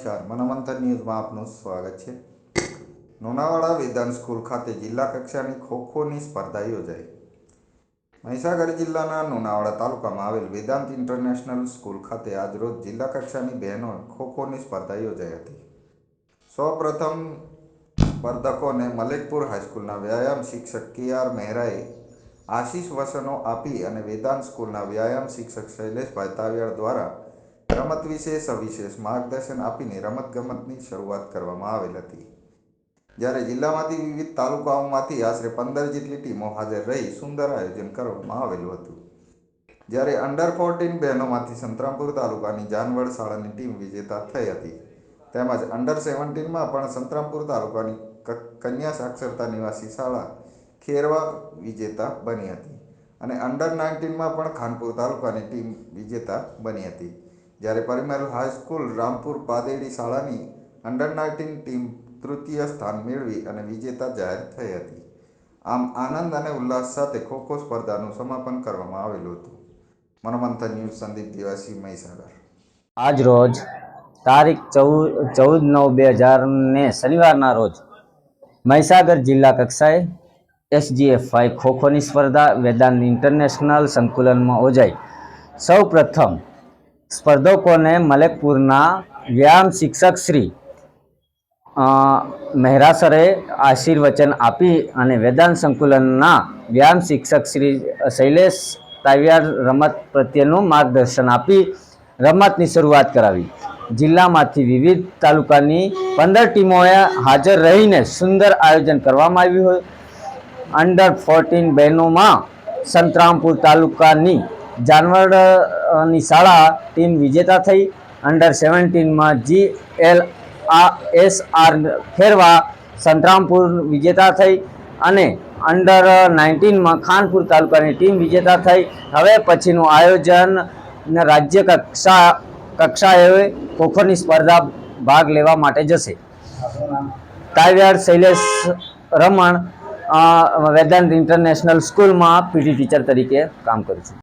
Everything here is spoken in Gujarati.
નમસ્કાર મનોમંથન ન્યૂઝમાં આપનું સ્વાગત છે. લોનાવાડા વેદાંત સ્કૂલ ખાતે જિલ્લા કક્ષાની ખોખોની સ્પર્ધા યોજાઈ. મહીસાગર જિલ્લાના લુણાવાડા તાલુકામાં આવેલ વેદાંત ઇન્ટરનેશનલ સ્કૂલ ખાતે આજરોજ જિલ્લા કક્ષાની બહેનો ખોખોની સ્પર્ધા યોજાઈ હતી. સૌપ્રથમ સ્પર્ધકોને મલેકપુર હાઈસ્કૂલના વ્યાયામ શિક્ષક કે આર મહેરાએ આશીષ વસનો આપી અને વેદાંત સ્કૂલના વ્યાયામ શિક્ષક શૈલેષભાઈ તાવિયાડ દ્વારા રમત વિશે સવિશેષ માર્ગદર્શન આપીને રમતગમતની શરૂઆત કરવામાં આવેલ હતી. જ્યારે જિલ્લામાંથી વિવિધ તાલુકાઓમાંથી આશરે પંદર જેટલી ટીમો હાજર રહી સુંદર આયોજન કરવામાં આવેલું હતું. જ્યારે અંડર ફોર્ટીન બહેનોમાંથી સંતરામપુર તાલુકાની જાનવડ શાળાની ટીમ વિજેતા થઈ હતી, તેમજ અંડર સેવન્ટીનમાં પણ સંતરામપુર તાલુકાની કન્યા સાક્ષરતા નિવાસી શાળા ખેરવા વિજેતા બની હતી અને અંડર નાઇન્ટીનમાં પણ ખાનપુર તાલુકાની ટીમ વિજેતા બની હતી. જ્યારે પરિમલ હાઈસ્કૂલ રામપુર પાદેડી શાળાની અંડર નાઇન્ટીન ટીમ તૃતીય સ્થાન મેળવી અને વિજેતા જાહેર થઈ હતી. આમ આનંદ અને ઉલ્લાસ સાથે ખોખો સ્પર્ધાનું સમાપન કરવામાં આવેલું હતું. મનોમંથન ન્યૂઝ સંદીપ દિવાસી, મહીસાગર. આજ રોજ તારીખ ચૌદ ચૌદ નવ બે હજાર ને શનિવારના રોજ મહીસાગર જિલ્લા કક્ષાએ એસજીએફઆઈ ખોખોની સ્પર્ધા વેદાંત ઇન્ટરનેશનલ સંકુલનમાં યોજાઈ. સૌ પ્રથમ સ્પર્ધકોને મલેકપુરના વ્યાયામ શિક્ષક શ્રી મહેરા સરે આશીર્વચન આપી અને વેદાંત સંકુલનના વ્યાયામ શિક્ષક શ્રી શૈલેષ તાવિયાર રમત પ્રત્યેનું માર્ગદર્શન આપી રમતની શરૂઆત કરાવી. જિલ્લામાંથી વિવિધ તાલુકાની પંદર ટીમોએ હાજર રહીને સુંદર આયોજન કરવામાં આવ્યું હોય. અંડર ફોર્ટીન બહેનોમાં સંતરામપુર તાલુકાની જાનવડની શાળા ટીમ વિજેતા થઈ. અંડર સેવન્ટીનમાં જી એલ આ એસ આર ખેરવા સંતરામપુર વિજેતા થઈ અને અંડર નાઇન્ટીનમાં ખાનપુર તાલુકાની ટીમ વિજેતા થઈ. હવે પછીનું આયોજન રાજ્ય કક્ષા કક્ષાએ ખોખોની સ્પર્ધા ભાગ લેવા માટે જશે. કાવ્યાર શૈલેષ રમણ વેદાંત ઇન્ટરનેશનલ સ્કૂલમાં પીટી ટીચર તરીકે કામ કરું છું.